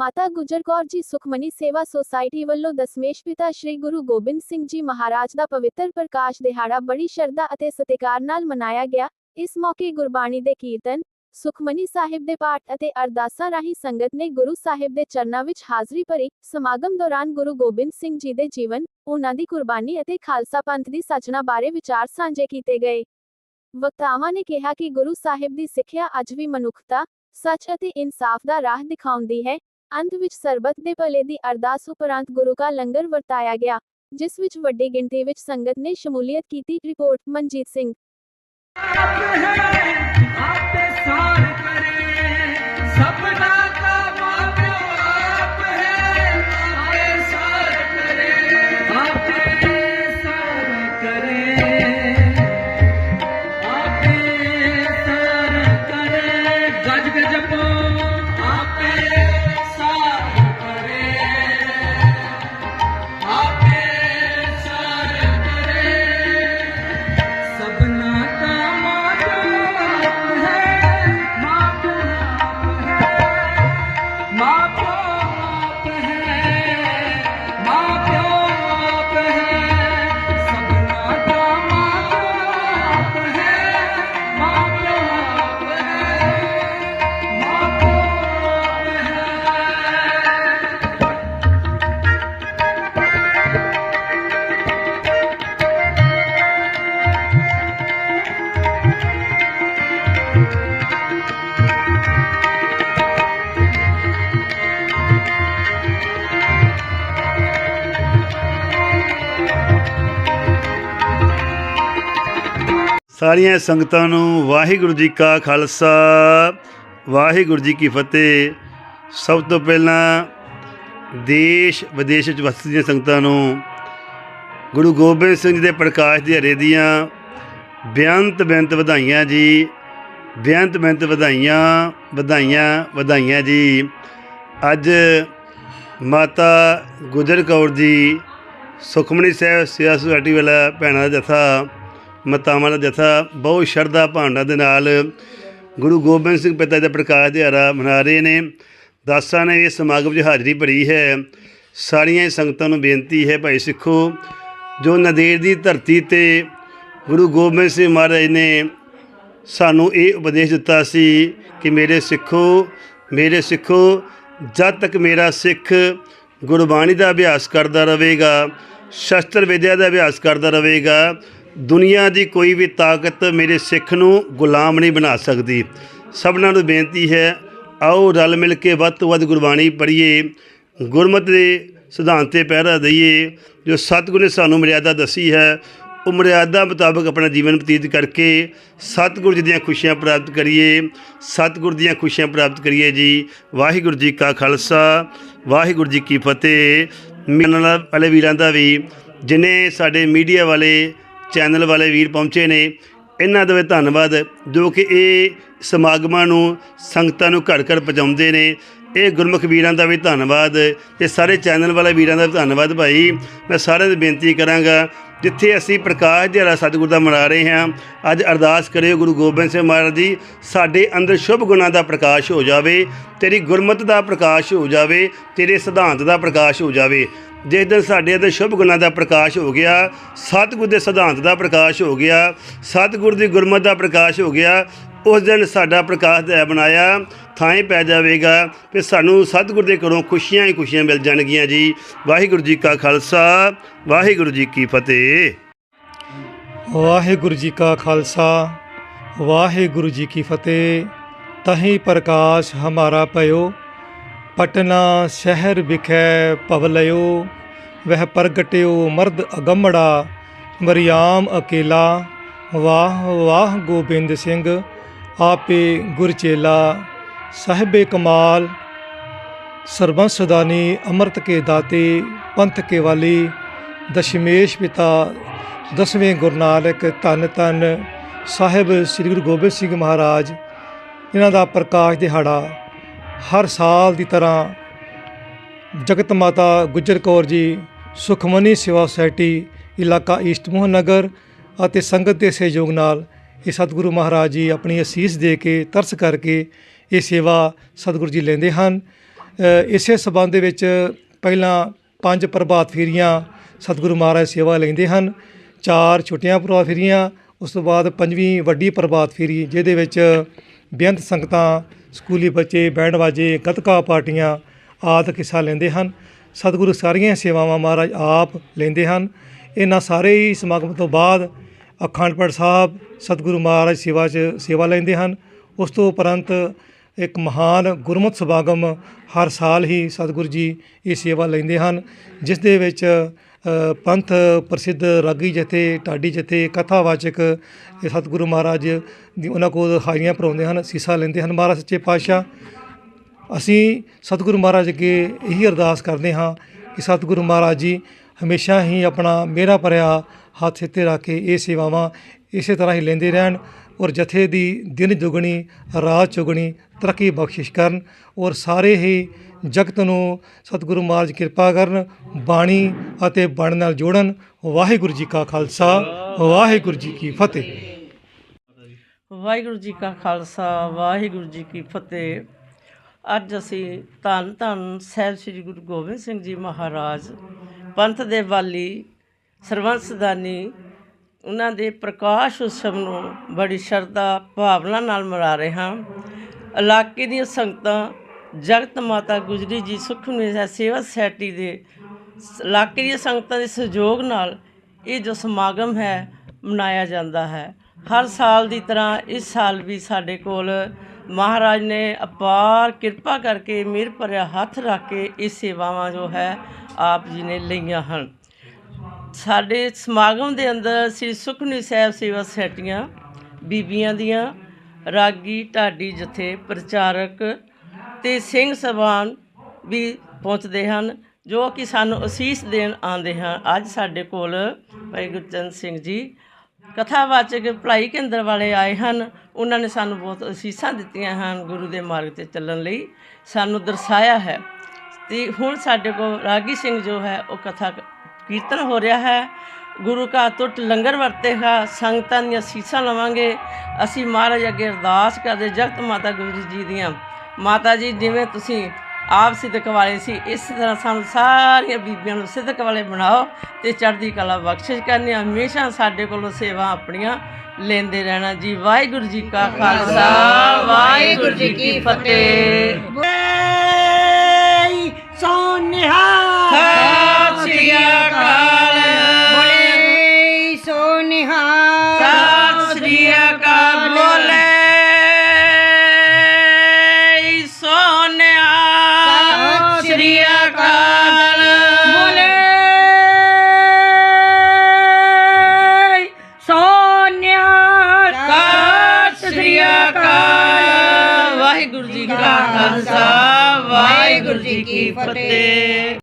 ਮਾਤਾ ਗੁਜਰ ਕੌਰ ਜੀ ਸੁਖਮਨੀ ਸੇਵਾ ਸੁਸਾਇਟੀ ਵੱਲੋਂ ਦਸਮੇਸ਼ ਪਿਤਾ ਸ੍ਰੀ ਗੁਰੂ ਗੋਬਿੰਦ ਸਿੰਘ ਜੀ ਮਹਾਰਾਜ ਦਾ ਪਵਿੱਤਰ ਪ੍ਰਕਾਸ਼ ਦਿਹਾੜਾ ਬੜੀ ਸ਼ਰਧਾ ਅਤੇ ਸਤਿਕਾਰ ਨਾਲ ਮਨਾਇਆ ਗਿਆ। ਇਸ ਮੌਕੇ ਗੁਰਬਾਣੀ ਦੇ ਕੀਰਤਨ, ਸੁਖਮਨੀ ਸਾਹਿਬ ਦੇ ਪਾਠ ਅਤੇ ਅਰਦਾਸਾਂ ਰਾਹੀਂ ਸੰਗਤ ਨੇ ਗੁਰੂ ਸਾਹਿਬ ਦੇ ਚਰਨਾਂ ਵਿੱਚ ਹਾਜ਼ਰੀ ਭਰੀ ਸਮਾਗਮ ਦੌਰਾਨ ਗੁਰੂ ਗੋਬਿੰਦ ਸਿੰਘ ਜੀ ਦੇ ਜੀਵਨ, ਉਹਨਾਂ ਦੀ ਕੁਰਬਾਨੀ ਅਤੇ ਖਾਲਸਾ ਪੰਥ ਦੀ ਸਾਜਣਾ ਬਾਰੇ ਵਿਚਾਰ ਸਾਂਝੇ ਕੀਤੇ ਗਏ। ਵਕਤਾਵਾਂ ਨੇ ਕਿਹਾ ਕਿ ਗੁਰੂ ਸਾਹਿਬ ਦੀ ਸਿੱਖਿਆ ਅੱਜ ਵੀ ਮਨੁੱਖਤਾ, ਸੱਚ ਅਤੇ ਇਨਸਾਫ ਦਾ ਰਾਹ ਦਿਖਾਉਂਦੀ ਹੈ। ਅੰਤ ਵਿੱਚ ਸਰਬਤ ਦੇ ਭਲੇ ਦੀ ਅਰਦਾਸ ਉਪਰੰਤ ਗੁਰੂ ਦਾ ਲੰਗਰ ਵਰਤਾਇਆ ਗਿਆ, ਜਿਸ ਵਿੱਚ ਵੱਡੀ ਗਿਣਤੀ ਵਿੱਚ ਸੰਗਤ ਨੇ ਸ਼ਮੂਲੀਅਤ ਕੀਤੀ, ਰਿਪੋਰਟ ਮਨਜੀਤ ਸਿੰਘ। ਆਪੇ ਹੈ, ਆਪੇ ਸਾਰ ਕਰੇ। ਸਾਰੀਆਂ ਸੰਗਤਾਂ ਨੂੰ ਵਾਹਿਗੁਰੂ ਜੀ ਕਾ ਖਾਲਸਾ। ਵਾਹਿਗੁਰੂ ਜੀ ਕੀ ਫਤਿਹ। ਸਭ ਤੋਂ ਪਹਿਲਾਂ ਦੇਸ਼ ਵਿਦੇਸ਼ ਵਿੱਚ ਵਸਦੀਆਂ ਸੰਗਤਾਂ ਨੂੰ ਗੁਰੂ ਗੋਬਿੰਦ ਸਿੰਘ ਜੀ ਦੇ ਪ੍ਰਕਾਸ਼ ਦੀ ਹਰੇ ਦੀਆਂ ਬੇਅੰਤ ਬੇਅੰਤ ਵਧਾਈਆਂ ਜੀ। ਬੇਅੰਤ ਬੇਅੰਤ ਵਧਾਈਆਂ ਵਧਾਈਆਂ ਵਧਾਈਆਂ ਜੀ। ਅੱਜ ਮਾਤਾ ਗੁਜਰ ਕੌਰ ਜੀ ਸੁਖਮਣੀ ਸਾਹਿਬ ਸੇਵਾ ਸੁਸਾਇਟੀ ਵਾਲਾ ਭੈਣਾਂ ਦਾ ਜਥਾ ਮਤਾਵਾਂ ਦਾ ਜਥਾ ਬਹੁਤ ਸ਼ਰਧਾ ਭਾਵਨਾ ਦੇ ਨਾਲ ਗੁਰੂ ਗੋਬਿੰਦ ਸਿੰਘ ਪਿਤਾ ਜੀ ਦਾ ਪ੍ਰਕਾਸ਼ ਦਿਹਾੜਾ ਮਨਾ ਰਹੇ ਨੇ। ਦਾਸਾਂ ਨੇ ਇਸ ਸਮਾਗਮ 'ਚ ਹਾਜ਼ਰੀ ਭਰੀ ਹੈ। ਸਾਰੀਆਂ ਹੀ ਸੰਗਤਾਂ ਨੂੰ ਬੇਨਤੀ ਹੈ, ਭਾਈ ਸਿੱਖੋ, ਜੋ ਨੰਦੇੜ ਦੀ ਧਰਤੀ ਤੇ ਗੁਰੂ ਗੋਬਿੰਦ ਸਿੰਘ ਮਹਾਰਾਜ ਨੇ ਸਾਨੂੰ ਇਹ ਉਪਦੇਸ਼ ਦਿੱਤਾ ਸੀ ਕਿ ਮੇਰੇ ਸਿੱਖੋ ਮੇਰੇ ਸਿੱਖੋ, ਜਦ ਤੱਕ ਮੇਰਾ ਸਿੱਖ ਗੁਰਬਾਣੀ ਦਾ ਅਭਿਆਸ ਕਰਦਾ ਰਹੇਗਾ, ਸ਼ਸਤਰ ਵਿਦਿਆ ਦਾ ਅਭਿਆਸ ਕਰਦਾ ਰਹੇਗਾ ਦੁਨੀਆ ਦੀ ਕੋਈ ਵੀ ਤਾਕਤ ਮੇਰੇ ਸਿੱਖ ਨੂੰ ਗੁਲਾਮ ਨਹੀਂ ਬਣਾ ਸਕਦੀ। ਸਭਨਾਂ ਨੂੰ ਬੇਨਤੀ ਹੈ, ਆਓ ਰਲ ਮਿਲ ਕੇ ਵੱਧ ਤੋਂ ਵੱਧ ਗੁਰਬਾਣੀ ਪੜ੍ਹੀਏ, ਗੁਰਮਤਿ ਦੇ ਸਿਧਾਂਤ ਤੇ ਪਹਿਰਾ ਦਈਏ, ਜੋ ਸਤਿਗੁਰੂ ਨੇ ਸਾਨੂੰ ਮਰਿਆਦਾ ਦੱਸੀ ਹੈ। ਉਹ ਮਰਿਆਦਾ ਮੁਤਾਬਕ ਆਪਣਾ ਜੀਵਨ ਬਤੀਤ ਕਰਕੇ ਸਤਿਗੁਰੂ ਜੀ ਦੀਆਂ ਖੁਸ਼ੀਆਂ ਪ੍ਰਾਪਤ ਕਰੀਏ। ਸਤਿਗੁਰ ਦੀਆਂ ਖੁਸ਼ੀਆਂ ਪ੍ਰਾਪਤ ਕਰੀਏ ਜੀ। ਵਾਹਿਗੁਰੂ ਜੀ ਕਾ ਖਾਲਸਾ, ਵਾਹਿਗੁਰੂ ਜੀ ਕੀ ਫਤਿਹ। ਮਿਲਣ ਵਾਲੇ ਵੀਰਾਂ ਦਾ ਵੀ, ਜਿਨੇ ਸਾਡੇ ਮੀਡੀਆ ਵਾਲੇ ਚੈਨਲ ਵਾਲੇ ਵੀਰ ਪਹੁੰਚੇ ਨੇ। ਇਹਨਾਂ ਦਾ ਵੀ ਧੰਨਵਾਦ। ਜੋ ਕਿ ਇਹ ਸਮਾਗਮਾਂ ਨੂੰ, ਸੰਗਤਾਂ ਨੂੰ ਘਰ ਘਰ ਪਹੁੰਚਾਉਂਦੇ ਨੇ। ਇਹ ਗੁਰਮੁਖ ਵੀਰਾਂ ਦਾ ਵੀ ਧੰਨਵਾਦ। ਤੇ ਸਾਰੇ ਚੈਨਲ ਵਾਲੇ ਵੀਰਾਂ ਦਾ ਵੀ ਧੰਨਵਾਦ ਭਾਈ। ਮੈਂ ਸਾਰਿਆਂ ਨੂੰ ਬੇਨਤੀ ਕਰਾਂਗਾ, ਜਿੱਥੇ ਅਸੀਂ ਪ੍ਰਕਾਸ਼ ਦਿਹਾੜਾ ਸਤਿਗੁਰ ਦਾ ਮਨਾ ਰਹੇ ਹਾਂ, ਅੱਜ ਅਰਦਾਸ ਕਰਿਓ ਗੁਰੂ ਗੋਬਿੰਦ ਸਿੰਘ ਮਹਾਰਾਜ ਜੀ, ਸਾਡੇ ਅੰਦਰ ਸ਼ੁਭ ਗੁਣਾਂ ਦਾ ਪ੍ਰਕਾਸ਼ ਹੋ ਜਾਵੇ, ਤੇਰੀ ਗੁਰਮਤ ਦਾ ਪ੍ਰਕਾਸ਼ ਹੋ ਜਾਵੇ, ਤੇਰੇ ਸਿਧਾਂਤ ਦਾ ਪ੍ਰਕਾਸ਼ ਹੋ ਜਾਵੇ। ਜਿਸ ਦਿਨ ਸਾਡੇ ਅੰਦਰ ਸ਼ੁਭ ਗੁਣਾਂ ਦਾ ਪ੍ਰਕਾਸ਼ ਹੋ ਗਿਆ, ਸਤਿਗੁਰ ਦੇ ਸਿਧਾਂਤ ਦਾ ਪ੍ਰਕਾਸ਼ ਹੋ ਗਿਆ, ਸਤਿਗੁਰ ਦੀ ਗੁਰਮਤਿ ਦਾ ਪ੍ਰਕਾਸ਼ ਹੋ ਗਿਆ, ਉਸ ਦਿਨ ਸਾਡਾ ਪ੍ਰਕਾਸ਼ ਦਾ ਬਣਾਇਆ, ਥਾਂ ਹੀ ਪੈ ਜਾਵੇਗਾ, ਫਿਰ ਸਾਨੂੰ ਸਤਿਗੁਰ ਦੇ ਘਰੋਂ ਖੁਸ਼ੀਆਂ ਹੀ ਖੁਸ਼ੀਆਂ ਮਿਲ ਜਾਣਗੀਆਂ ਜੀ। ਵਾਹਿਗੁਰੂ ਜੀ ਕਾ ਖਾਲਸਾ, ਵਾਹਿਗੁਰੂ ਜੀ ਕੀ ਫਤਿਹ। ਵਾਹਿਗੁਰੂ ਜੀ ਕਾ ਖਾਲਸਾ, ਵਾਹਿਗੁਰੂ ਜੀ ਕੀ ਫਤਿਹ। ਤਹੀਂ ਪ੍ਰਕਾਸ਼ ਹਮਾਰਾ ਪਇਓ ਪਟਨਾ ਸ਼ਹਿਰ ਵਿਖੇ ਪਵਲਿਓ ਵਹਿ ਪ੍ਰਗਟਿਓ ਮਰਦ ਅਗੰਮੜਾ, ਮਰਿਆਮ ਅਕੇਲਾ, ਵਾਹ ਵਾਹ ਗੋਬਿੰਦ ਸਿੰਘ, ਆਪੇ ਗੁਰਚੇਲਾ ਸਾਹਿਬੇ ਕਮਾਲ ਸਰਬੰਸ ਦਾਨੀ ਅੰਮ੍ਰਿਤ ਕੇ ਦਾਤੇ, ਪੰਥ ਕੇ ਵਾਲੀ, ਦਸ਼ਮੇਸ਼ ਪਿਤਾ, ਦਸਵੇਂ ਗੁਰੂ ਨਾਨਕ, ਧੰਨ ਧੰਨ ਸਾਹਿਬ ਸ੍ਰੀ ਗੁਰੂ ਗੋਬਿੰਦ ਸਿੰਘ ਮਹਾਰਾਜ, ਇਹਨਾਂ ਦਾ ਪ੍ਰਕਾਸ਼ ਦਿਹਾੜਾ ਹਰ ਸਾਲ ਦੀ ਤਰ੍ਹਾਂ ਜਗਤ ਮਾਤਾ ਗੁਜਰ ਕੌਰ ਜੀ, ਸੁਖਮਨੀ ਸੇਵਾ ਸੁਸਾਇਟੀ, ਇਲਾਕਾ ਈਸਟ ਮੋਹਨ ਨਗਰ ਅਤੇ ਸੰਗਤ ਦੇ ਸਹਿਯੋਗ ਨਾਲ ਇਹ ਸਤਿਗੁਰੂ ਮਹਾਰਾਜ ਜੀ ਆਪਣੀ ਅਸੀਸ ਦੇ ਕੇ ਤਰਸ ਕਰਕੇ ਇਹ ਸੇਵਾ ਸਤਿਗੁਰੂ ਜੀ ਲੈਂਦੇ ਹਨ। ਇਸੇ ਸਬੰਧ ਦੇ ਵਿੱਚ ਪਹਿਲਾਂ ਪੰਜ ਪ੍ਰਭਾਤ ਫੇਰੀਆਂ ਸਤਿਗੁਰੂ ਮਹਾਰਾਜ ਸੇਵਾ ਲੈਂਦੇ ਹਨ। ਚਾਰ ਛੋਟੀਆਂ ਪ੍ਰਭਾਤ ਫੇਰੀਆਂ, ਉਸ ਤੋਂ ਬਾਅਦ ਪੰਜਵੀਂ ਵੱਡੀ ਪ੍ਰਭਾਤ ਫੇਰੀ, ਜਿਹਦੇ ਵਿੱਚ ਬੇਅੰਤ ਸੰਗਤਾਂ, ਸਕੂਲੀ ਬੱਚੇ ਬੈਂਡ ਵਾਜੇ ਗੱਤਕਾ ਪਾਰਟੀਆਂ ਆਦਿ ਹਿੱਸਾ ਲੈਂਦੇ ਹਨ। ਸਤਿਗੁਰੂ ਸਾਰੀਆਂ ਸੇਵਾਵਾਂ ਮਹਾਰਾਜ ਆਪ ਲੈਂਦੇ ਹਨ। ਇਹਨਾਂ ਸਾਰੇ ਹੀ ਸਮਾਗਮ ਤੋਂ ਬਾਅਦ ਅਖੰਡ ਪਾਠ ਸਾਹਿਬ ਸਤਿਗੁਰੂ ਮਹਾਰਾਜ ਸੇਵਾ 'ਚ ਸੇਵਾ ਲੈਂਦੇ ਹਨ। ਉਸ ਤੋਂ ਉਪਰੰਤ ਇੱਕ ਮਹਾਨ ਗੁਰਮਤਿ ਸਮਾਗਮ ਹਰ ਸਾਲ ਹੀ ਸਤਿਗੁਰੂ ਜੀ ਇਹ ਸੇਵਾ ਲੈਂਦੇ ਹਨ, ਜਿਸ ਦੇ ਵਿੱਚ ਪੰਥ ਪ੍ਰਸਿੱਧ ਰਾਗੀ ਜਥੇ, ਢਾਡੀ ਜਥੇ ਕਥਾਵਾਚਕ ਇਹ ਸਤਿਗੁਰੂ ਮਹਾਰਾਜ ਦੀ ਉਹਨਾਂ ਕੋਲ ਹਾਜ਼ਰੀਆਂ ਭਰਾਉਂਦੇ ਹਨ, ਸੀਸਾ ਲੈਂਦੇ ਹਨ। ਮਹਾਰਾਜ ਸੱਚੇ ਪਾਤਸ਼ਾਹ, ਅਸੀਂ ਸਤਿਗੁਰੂ ਮਹਾਰਾਜ ਅੱਗੇ ਇਹੀ ਅਰਦਾਸ ਕਰਦੇ ਹਾਂ ਕਿ ਸਤਿਗੁਰੂ ਮਹਾਰਾਜ ਜੀ, ਹਮੇਸ਼ਾ ਹੀ ਆਪਣਾ ਮੇਰਾ ਭਰਿਆ ਹੱਥ ਸਿੱਤੇ ਰੱਖ ਕੇ ਇਹ ਸੇਵਾਵਾਂ ਇਸੇ ਤਰ੍ਹਾਂ ਹੀ ਲੈਂਦੇ ਰਹਿਣ। ਔਰ ਜਥੇ ਦੀ ਦਿਨ ਦੁਗਣੀ ਰਾਤ ਚੁਗਣੀ ਤਰੱਕੀ ਬਖਸ਼ਿਸ਼ ਕਰਨ ਔਰ ਸਾਰੇ ਹੀ ਜਗਤ ਨੂੰ ਸਤਿਗੁਰੂ ਮਹਾਰਾਜ ਕਿਰਪਾ ਕਰਨ, ਬਾਣੀ ਅਤੇ ਬਣ ਨਾਲ ਜੋੜਨ। ਵਾਹਿਗੁਰੂ ਜੀ ਕਾ ਖਾਲਸਾ, ਵਾਹਿਗੁਰੂ ਜੀ ਕੀ ਫਤਿਹ। ਵਾਹਿਗੁਰੂ ਜੀ ਕਾ ਖਾਲਸਾ, ਵਾਹਿਗੁਰੂ ਜੀ ਕੀ ਫਤਿਹ। ਅੱਜ ਅਸੀਂ ਧੰਨ ਧੰਨ ਸਾਹਿਬ ਸ੍ਰੀ ਗੁਰੂ ਗੋਬਿੰਦ ਸਿੰਘ ਜੀ ਮਹਾਰਾਜ, ਪੰਥ ਦੇ ਵਾਲੀ ਸਰਵੰਸਦਾਨੀ ਉਹਨਾਂ ਦੇ ਪ੍ਰਕਾਸ਼ ਉਤਸਵ ਨੂੰ ਬੜੀ ਸ਼ਰਧਾ, ਭਾਵਨਾ ਨਾਲ ਮਨਾ ਰਹੇ ਹਾਂ। ਇਲਾਕੇ ਦੀਆਂ ਸੰਗਤਾਂ, ਜਗਤ ਮਾਤਾ ਗੁਜਰੀ ਜੀ ਸੁਖਮਨੀ ਸੇਵਾ ਸੈਟੀ ਦੇ ਇਲਾਕੇ ਦੀਆਂ ਸੰਗਤਾਂ ਦੇ ਸਹਿਯੋਗ ਨਾਲ ਇਹ ਜੋ ਸਮਾਗਮ ਹੈ, ਮਨਾਇਆ ਜਾਂਦਾ ਹੈ। ਹਰ ਸਾਲ ਦੀ ਤਰ੍ਹਾਂ ਇਸ ਸਾਲ ਵੀ ਸਾਡੇ ਕੋਲ ਮਹਾਰਾਜ ਨੇ ਅਪਾਰ ਕਿਰਪਾ ਕਰਕੇ ਮਿਹਰ ਭਰਿਆ ਹੱਥ ਰੱਖ ਕੇ ਇਹ ਸੇਵਾਵਾਂ ਜੋ ਹੈ, ਆਪ ਜੀ ਨੇ ਲਈਆਂ ਹਨ। ਸਾਡੇ ਸਮਾਗਮ ਦੇ ਅੰਦਰ ਸ੍ਰੀ ਸੁਖਨੀ ਸਾਹਿਬ ਸੇਵਾ ਸੈਟੀਆਂ, ਬੀਬੀਆਂ ਦੀਆਂ, ਰਾਗੀ, ਢਾਡੀ, ਜਥੇ, ਪ੍ਰਚਾਰਕ ਤੇ ਸਿੰਘ ਸਭਾਨ ਵੀ ਪਹੁੰਚਦੇ ਹਨ, ਜੋ ਕਿ ਸਾਨੂੰ ਅਸੀਸ ਦੇਣ ਆਉਂਦੇ ਹਨ ਅੱਜ ਸਾਡੇ ਕੋਲ ਭਾਈ ਗੁਰਚੰਦ ਸਿੰਘ ਜੀ ਕਥਾਵਾਚਕ ਭਲਾਈ ਕੇਂਦਰ ਵਾਲੇ ਆਏ ਹਨ। ਉਹਨਾਂ ਨੇ ਸਾਨੂੰ ਬਹੁਤ ਅਸੀਸਾਂ ਦਿੱਤੀਆਂ ਹਨ ਗੁਰੂ ਦੇ ਮਾਰਗ ਤੇ ਚੱਲਣ ਲਈ। ਸਾਨੂੰ ਦਰਸਾਇਆ ਹੈ ਤੇ ਹੁਣ ਸਾਡੇ ਕੋਲ ਰਾਗੀ ਸਿੰਘ ਜੋ ਹੈ, ਉਹ ਕਥਾ ਕੀਰਤਨ ਹੋ ਰਿਹਾ ਹੈ। ਗੁਰੂ ਕਾ ਟੁੱਟ ਲੰਗਰ ਵਰਤੇਗਾ ਸੰਗਤਾਂ ਦੀਆਂ ਸੀਸਾਂ ਲਵਾਂਗੇ। ਅਸੀਂ ਮਹਾਰਾਜ ਅੱਗੇ ਅਰਦਾਸ ਕਰਦੇ ਜਗਤ ਮਾਤਾ ਗੁਰੂ ਜੀ ਦੀਆਂ। ਮਾਤਾ ਜੀ ਜਿਵੇਂ ਤੁਸੀਂ ਆਪ ਸਿੱਧਕ ਵਾਲੇ ਸੀ ਇਸ ਤਰ੍ਹਾਂ ਸਾਨੂੰ ਸਾਰੀਆਂ ਬੀਬੀਆਂ ਨੂੰ ਸਿੱਧਕ ਵਾਲੇ ਬਣਾਓ ਤੇ ਚੜ੍ਹਦੀ ਕਲਾ ਬਖਸ਼ਿਸ਼ ਕਰਨੀ ਹਮੇਸ਼ਾ ਸਾਡੇ ਕੋਲੋਂ ਸੇਵਾ ਆਪਣੀਆਂ ਲੈਂਦੇ ਰਹਿਣਾ। ਜੀ ਵਾਹਿਗੁਰੂ ਜੀ ਕਾ ਖਾਲਸਾ ਵਾਹਿਗੁਰੂ ਜੀ ਕੀ ਫਤਿਹ। ਸਤਿ ਫਤਿਹ